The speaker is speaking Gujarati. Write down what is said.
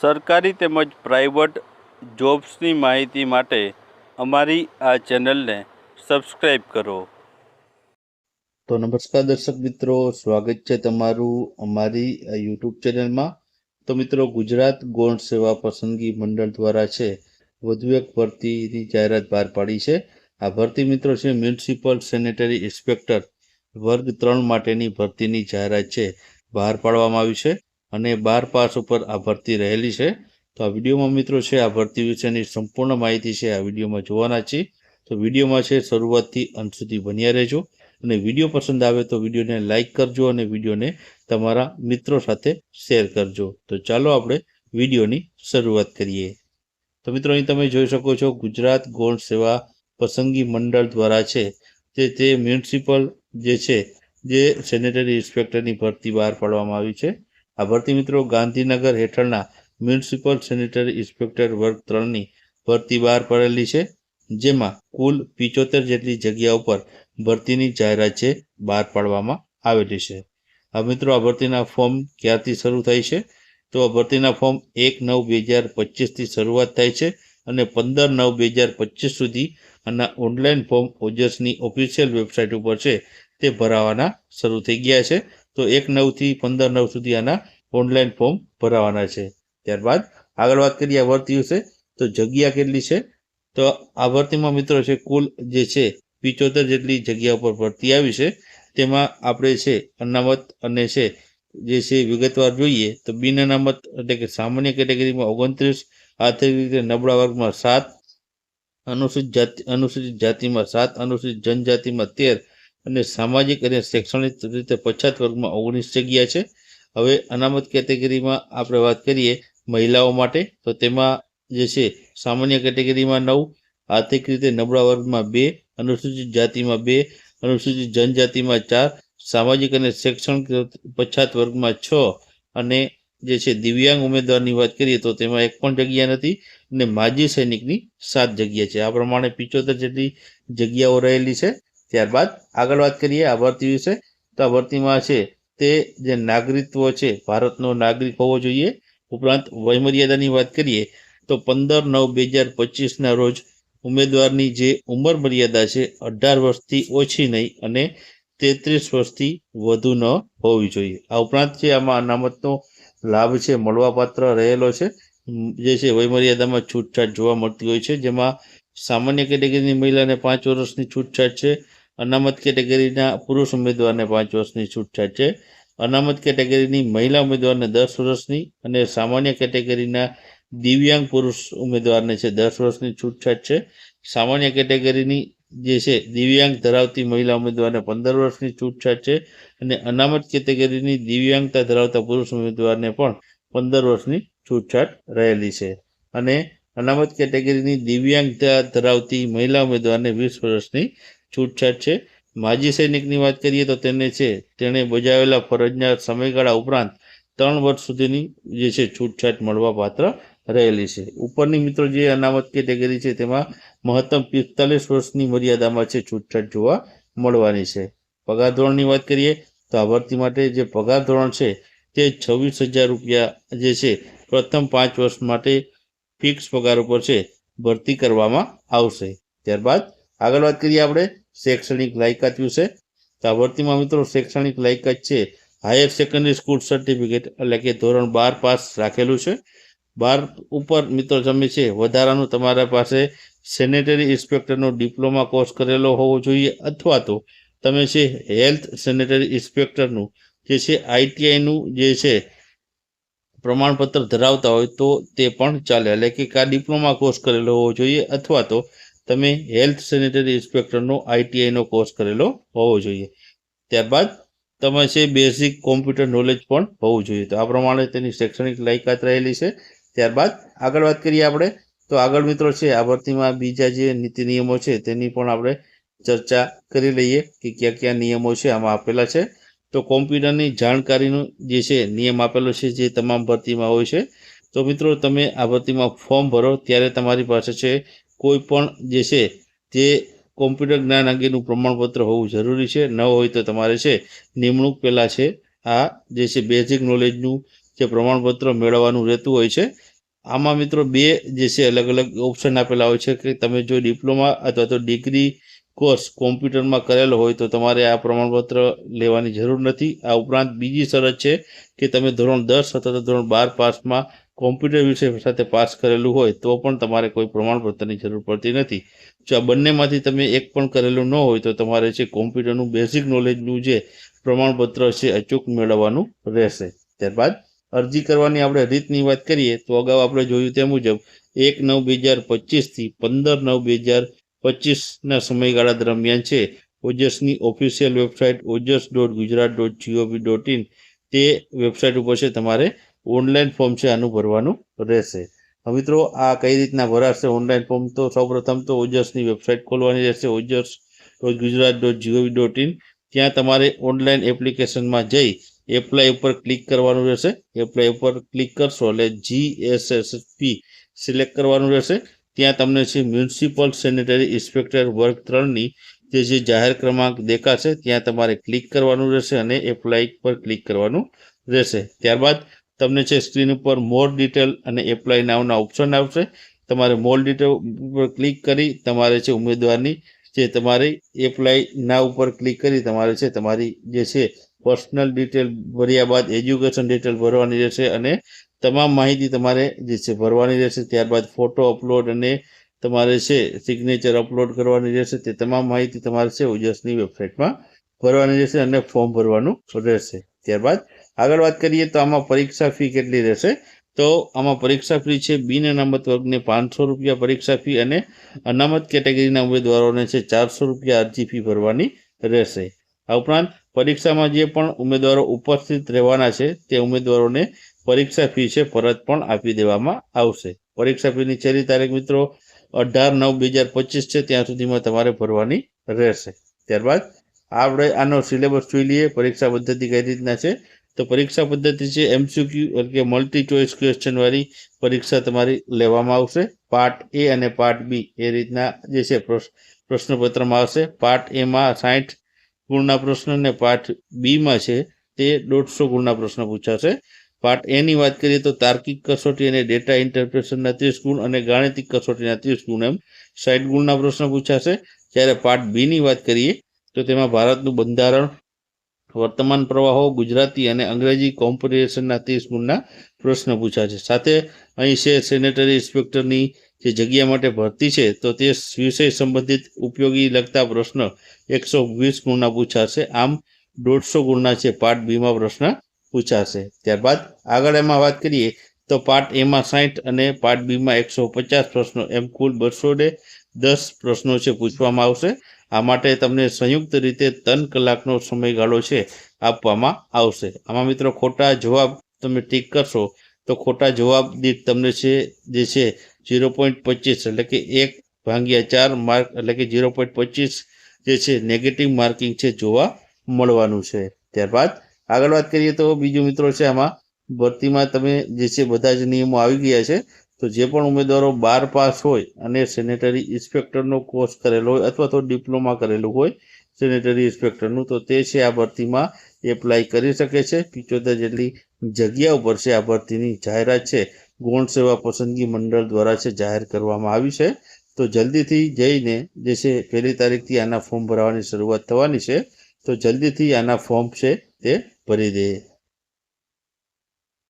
સરકારી તેમજ પ્રાઇવેટ જોબ્સની માહિતી માટે અમારી આ ચેનલને સબસ્ક્રાઈબ કરો. તો નમસ્કાર દર્શક મિત્રો, સ્વાગત છે તમારું અમારી યુટ્યુબ ચેનલમાં. તો મિત્રો, ગુજરાત ગૌણ સેવા પસંદગી મંડળ દ્વારા છે, વધુ એક ભરતીની જાહેરાત બહાર પાડી છે. આ ભરતી મિત્રો છે, મ્યુનિસિપલ સેનેટરી ઇન્સ્પેક્ટર વર્ગ ત્રણ માટેની ભરતીની જાહેરાત છે, બહાર પાડવામાં આવી છે. અને બાર પાસ ઉપર આ ભરતી રહેલી છે. તો આ વિડીયોમાં મિત્રો છે, આ ભરતી વિશેની સંપૂર્ણ માહિતી છે, આ વિડીયોમાં જોવાના છે તો વિડીયોમાં છે, શરૂઆતથી અંત સુધી બન્યા રહેજો. અને વીડિયો પસંદ આવે તો વિડીયોને લાઇક કરજો અને વિડીયોને તમારા મિત્રો સાથે શેર કરજો. તો ચાલો આપણે વિડીયોની શરૂઆત કરીએ. તો મિત્રો અહીં તમે જોઈ શકો છો, ગુજરાત ગૌણ સેવા પસંદગી મંડળ દ્વારા છે તે તે મ્યુનિસિપલ જે છે, જે સેનેટરી ઇન્સ્પેક્ટરની ભરતી બહાર પાડવામાં આવી છે. આ ભરતી મિત્રો ગાંધીનગર હેઠળના મ્યુનિસિપલ સેનેટરી ઇન્સ્પેક્ટર વર્ગ ત્રણની ભરતી બહાર પડેલી છે, જેમાં કુલ પિચોતેર જેટલી જગ્યા ઉપર ભરતીની જાહેરાત છે, બહાર પાડવામાં આવેલી છે. આ મિત્રો આ ભરતીના ફોર્મ ક્યારથી શરૂ થાય છે? તો આ ભરતીના ફોર્મ એક નવ બે હજાર પચીસથી શરૂઆત થાય છે અને પંદર નવ બે હજાર પચીસ સુધી આના ઓનલાઈન ફોર્મ ઓજસની ઓફિશિયલ વેબસાઇટ ઉપર છે તે ભરાવાના શરૂ થઈ ગયા છે. તો એક નવથી પંદર નવ સુધી આના ઓનલાઈન ફોર્મ ભરાવાના છે. ત્યારબાદ આગળ વાત કરીએ આ ભરતી વિશે, તો જગ્યા કેટલી છે? તો આ ભરતીમાં મિત્રો છે, કુલ જે છે, પિચોતેર જેટલી જગ્યા ઉપર ભરતી આવી છે. તેમાં આપણે છે, અનામત અને છે, જે છે, વિગતવાર જોઈએ, તો બિન અનામત એટલે કે સામાન્ય કેટેગરીમાં ઓગણત્રીસ આર્થિક રીતે નબળા વર્ગમાં સાત, અનુસૂચિત જાતિ, અનુસૂચિત જાતિમાં સાત, અનુસૂચિત જનજાતિમાં તેર અને સામાજિક અને શૈક્ષણિક રીતે પછાત વર્ગમાં ઓગણીસ જગ્યા છે. હવે અનામત કેટેગરીમાં આપણે વાત કરીએ મહિલાઓ માટે, તો તેમાં જે છે, સામાન્ય કેટેગરીમાં નવ, આર્થિક રીતે નબળા વર્ગમાં બે, અનુસૂચિત જાતિમાં બે, અનુસૂચિત જનજાતિમાં ચાર, સામાજિક અને શૈક્ષણિક પછાત વર્ગમાં છ અને જે છે, દિવ્યાંગ ઉમેદવારની વાત કરીએ તો તેમાં એક પણ જગ્યા નથી અને માજી સૈનિકની સાત જગ્યા છે. આ પ્રમાણે પિચોતેર જેટલી જગ્યાઓ રહેલી છે. ત્યારબાદ આગળ વાત કરીએ આ ભરતી વિશે. તો આ ભરતીમાં છે તે જે નાગરિકત્વ છે, ભારતનો નાગરિક હોવો જોઈએ. ઉપરાંત વયમર્યાદાની વાત કરીએ, તો પંદર નવ બે હજાર પચીસના રોજ ઉમેદવારની જે ઉંમર મર્યાદા છે, અઢાર વર્ષથી ઓછી નહીં અને તેત્રીસ વર્ષથી વધુ ન હોવી જોઈએ. આ ઉપરાંત જે આમાં અનામતનો લાભ છે, મળવાપાત્ર રહેલો છે, જે છે વયમર્યાદામાં છૂટછાટ જોવા મળતી હોય છે, જેમાં સામાન્ય કેટેગરીની મહિલાને પાંચ વર્ષની છૂટછાટ છે અનામત કેટેગરીના પુરુષ ઉમેદવારને પાંચ વર્ષની છૂટછાટ છે. અનામત કેટેગરીની મહિલા ઉમેદવારને દસ વર્ષની અને સામાન્ય કેટેગરીના દિવ્યાંગ પુરુષ ઉમેદવારને છે દસ વર્ષની છૂટછાટ છે. સામાન્ય કેટેગરીની જે છે દિવ્યાંગ ધરાવતી મહિલા ઉમેદવારને પંદર વર્ષની છૂટછાટ છે અને અનામત કેટેગરીની દિવ્યાંગતા ધરાવતા પુરુષ ઉમેદવારને પણ પંદર વર્ષની છૂટછાટ રહેલી છે. અને અનામત કેટેગરીની દિવ્યાંગતા ધરાવતી મહિલા ઉમેદવારને વીસ વર્ષની છૂટછાટ છે. માજી સૈનિકની વાત કરીએ તો તેને છે, તેણે બજાવેલા ફરજના સમયગાળા ઉપરાંત ત્રણ વર્ષ સુધીની જે છે છૂટછાટ મળવા પાત્ર રહેલી છે. ઉપરની મિત્રો જે અનામત કેટેગરી છે તેમાં મહત્તમ પિસ્તાલીસ વર્ષની મર્યાદામાં છે છૂટછાટ જોવા મળવાની છે. પગાર ધોરણની વાત કરીએ તો આ ભરતી માટે જે પગાર ધોરણ છે તે છવ્વીસ હજાર રૂપિયા જે છે પ્રથમ પાંચ વર્ષ માટે ફિક્સ પગાર ઉપર છે, ભરતી કરવામાં આવશે. ત્યારબાદ આગળ વાત કરીએ આપણે શૈક્ષણિક લાયકાત વિશે. તો મિત્રો શૈક્ષણિક લાયકાત છે. હાયર સેકન્ડરી સ્કૂલ સર્ટિફિકેટ એટલે કે ધોરણ બાર પાસ રાખેલું છે. બાર ઉપર મિત્રો તમે છે. વધારાનું તમારા પાસે સેનેટરી ઇન્સ્પેક્ટરનો ડિપ્લોમા કોર્સ કરેલો હોવો જોઈએ અથવા તો તમે છે હેલ્થ સેનેટરી ઇન્સ્પેક્ટરનું જે છે આઈટીઆઈનું જે છે પ્રમાણપત્ર ધરાવતા હોય તો તે પણ ચાલે. એટલે કે કા ડિપ્લોમા કોર્સ કરેલો હોવો જોઈએ અથવા તો તમે હેલ્થ સેનેટરી ઇન્સ્પેક્ટરનો આઈટીઆઈનો કોર્સ કરેલો હોવો જોઈએ. ત્યારબાદ તમે છે બેઝિક કોમ્પ્યુટર નોલેજ પણ હોવું જોઈએ. તો આ પ્રમાણે તેની શૈક્ષણિક લાયકાત રહેલી છે. ત્યારબાદ આગળ વાત કરીએ આપણે. તો આગળ મિત્રો છે આ ભરતીમાં બીજા જે નીતિ નિયમો છે તેની પણ આપણે ચર્ચા કરી લઈએ કે કયા કયા નિયમો છે આમાં આપેલા છે. તો કોમ્પ્યુટરની જાણકારીનો જે છે નિયમ આપેલો છે જે તમામ ભરતીમાં હોય છે. તો મિત્રો તમે આ ભરતીમાં ફોર્મ ભરો ત્યારે તમારી પાસે છે કોઈ પણ જે છે, તે કોમ્પ્યુટર જ્ઞાન અંગેનું પ્રમાણપત્ર હોવું જરૂરી છે. ન હોય તો તમારે છે, નિમણૂક પહેલાં છે, આ જે છે બેઝિક નોલેજનું જે પ્રમાણપત્ર મેળવવાનું રહેતું હોય છે. આમાં મિત્રો બે જે છે અલગ અલગ ઓપ્શન આપેલા હોય છે કે તમે જો ડિપ્લોમા અથવા તો ડિગ્રી કોર્સ કોમ્પ્યુટરમાં કરેલો હોય તો તમારે આ પ્રમાણપત્ર લેવાની જરૂર નથી. આ ઉપરાંત બીજી શરત છે કે તમે ધોરણ દસ અથવા તો ધોરણ બાર પાસમાં કોમ્પ્યુટર વિષય સાથે પાસ કરેલું હોય તો પણ તમારે કોઈ પ્રમાણપત્રની જરૂર પડતી નથી. જો આ બંનેમાંથી તમે એક પણ કરેલું ન હોય તો તમારે છે કોમ્પ્યુટરનું બેઝિક નોલેજનું જે પ્રમાણપત્ર છે, અચૂક મેળવવાનું રહેશે. ત્યારબાદ અરજી કરવાની આપણે રીતની વાત કરીએ તો અગાઉ આપણે જોયું તે મુજબ એક નવ બે હજાર પચીસથી પંદર નવ બે હજાર પચીસના સમયગાળા દરમિયાન છે. ઓજસની official website OJAS dot Gujarat dot GOV dot in તે વેબસાઇટ ઉપર છે તમારે ઓનલાઈન ફોર્મ છે, આનું ભરવાનું રહેશે. મિત્રો, આ કઈ રીતના ભરાશે? ઓનલાઈન ફોર્મ તો સૌપ્રથમ તો ઓજસની વેબસાઇટ ખોલવાની રહેશે OJAS dot Gujarat dot GOV dot in ત્યાં તમારે ઓનલાઈન એપ્લિકેશનમાં જઈ એપ્લાય ઉપર ક્લિક કરવાનું રહેશે. એપ્લાય ઉપર ક્લિક કરશો એટલે પી સિલેક્ટ કરવાનું રહેશે. ત્યાં તમને છે મ્યુનિસિપલ સેનેટરી ઇન્સ્પેક્ટર વર્ગ ત્રણની જે જે જાહેર ક્રમાંક દેખાશે, ત્યાં તમારે ક્લિક કરવાનું રહેશે અને એપ્લાય પર ક્લિક કરવાનું રહેશે. ત્યારબાદ તમને છે સ્ક્રીન ઉપર મોર ડિટેલ અને એપ્લાય નાવના ઓપ્શન આવશે, તમારે મોર ડિટેલ ઉપર ક્લિક કરી તમારે છે ઉમેદવારની જે તમારી એપ્લાય ના ઉપર ક્લિક કરી તમારે છે તમારી જે છે પર્સનલ ડિટેલ ભર્યા બાદ એજ્યુકેશન ડિટેલ ભરવાની રહેશે અને તમામ માહિતી તમારે જે છે ભરવાની રહેશે. ત્યારબાદ ફોટો અપલોડ અને તમારે છે સિગ્નેચર અપલોડ કરવાની રહેશે તે તમામ માહિતી તમારે છે ઓજસની વેબસાઇટમાં ભરવાની રહેશે અને ફોર્મ ભરવાનું રહેશે. ત્યારબાદ આગળ વાત કરીએ તો આમાં પરીક્ષા ફી કેટલી રહેશે? તો આમાં પરીક્ષા ફી છે બિન અનામત વર્ગને પાંચસો રૂપિયા પરીક્ષા ફી અને અનામત કેટેગરીના ઉમેદવારોને છે ચારસો રૂપિયા અરજી ફી ભરવાની રહેશે. આ ઉપરાંત પરીક્ષામાં જે પણ ઉમેદવારો ઉપસ્થિત રહેવાના છે તે ઉમેદવારોને પરીક્ષા ફી છે પરત પણ આપી દેવામાં આવશે. પરીક્ષા ફીની છેલ્લી તારીખ મિત્રો અઢાર નવ બે હજાર પચીસ છે, ત્યાં સુધીમાં તમારે ભરવાની રહેશે. ત્યારબાદ આપણે આનો સિલેબસ જોઈ લઈએ. પરીક્ષા પદ્ધતિ કઈ રીતના છે? તો પરીક્ષા પદ્ધતિ છે એમસીક્યુ એટલે કે મલ્ટી ચોઇસ ક્વેશ્ચન વાળી પરીક્ષા તમારી લેવામાં આવશે. પાર્ટ એ અને પાર્ટ બી એ રીતના જે છે પ્રશ્ન- પ્રશ્નપત્રમાં આવશે. પાર્ટ એમાં સાઠ ગુણના પ્રશ્ન અને પાર્ટ બીમાં છે તે દોઢસો ગુણના પ્રશ્ન પૂછાશે. પાર્ટ એની વાત કરીએ તો તાર્કિક કસોટી અને ડેટા ઇન્ટરપ્રેશનના ત્રીસ ગુણ અને ગાણિતિક કસોટીના ત્રીસ ગુણ એમ સાઠ ગુણના પ્રશ્ન પૂછાશે. જ્યારે પાર્ટ બીની વાત કરીએ તો તેમાં ભારતનું બંધારણ વર્તમાન પ્રવાહો, ગુજરાતી અને અંગ્રેજી કોમ્પિટિશનના ત્રીસ ગુણના પ્રશ્ન પૂછાશે સાથે અહીં છે સેનેટરી ઇન્સ્પેક્ટરની જે જગ્યા માટે ભરતી છે, તો તે વિષય સંબંધિત ઉપયોગી લગતા પ્રશ્ન એકસો વીસ ગુણના પૂછાશે. આમ દોઢસો ગુણના છે પાર્ટ બીમાં પ્રશ્ન પૂછાશે. ત્યારબાદ આગળ એમાં વાત કરીએ, તો પાર્ટ એમાં સાઠ અને પાર્ટ બીમાં એકસો પચાસ પ્રશ્નો. એમ કુલ બસો ને દસ પ્રશ્નો છે પૂછવામાં આવશે. આ માટે તમને સંયુક્ત રીતે ત્રણ કલાકનો સમયગાળો છે આપવામાં આવશે. આમાં મિત્રો ખોટા જવાબ તમે ટીક કરશો તો ખોટા જવાબ દીઠ તમને છે, જે છે ઝીરો પોઈન્ટ પચીસ એટલે કે એક ભાંગ્યા ચાર માર્ક એટલે કે ઝીરો પોઈન્ટ પચીસ જે છે નેગેટિવ માર્કિંગ છે જોવા મળવાનું છે. ત્યારબાદ આગળ વાત કરીએ તો બીજું મિત્રો છે આમાં ભરતીમાં તમે જે છે બધા જ નિયમો આવી ગયા છે. તો જે પણ ઉમેદવારો બાર પાસ હોય અને સેનેટરી ઇન્સ્પેક્ટરનો કોર્સ કરેલો હોય અથવા તો ડિપ્લોમા કરેલું હોય સેનેટરી ઇન્સ્પેક્ટરનું, તો તે છે આ ભરતીમાં એપ્લાય કરી શકે છે. પિચોતેર જેટલી જગ્યા ઉપર છે આ ભરતીની જાહેરાત છે. ગૌણ સેવા પસંદગી મંડળ દ્વારા છે જાહેર કરવામાં આવી છે. તો જલ્દીથી જઈને જે છે પહેલી તારીખથી આના ફોર્મ ભરવાની શરૂઆત થવાની છે. તો જલ્દીથી આના ફોર્મ છે તે ભરી દે.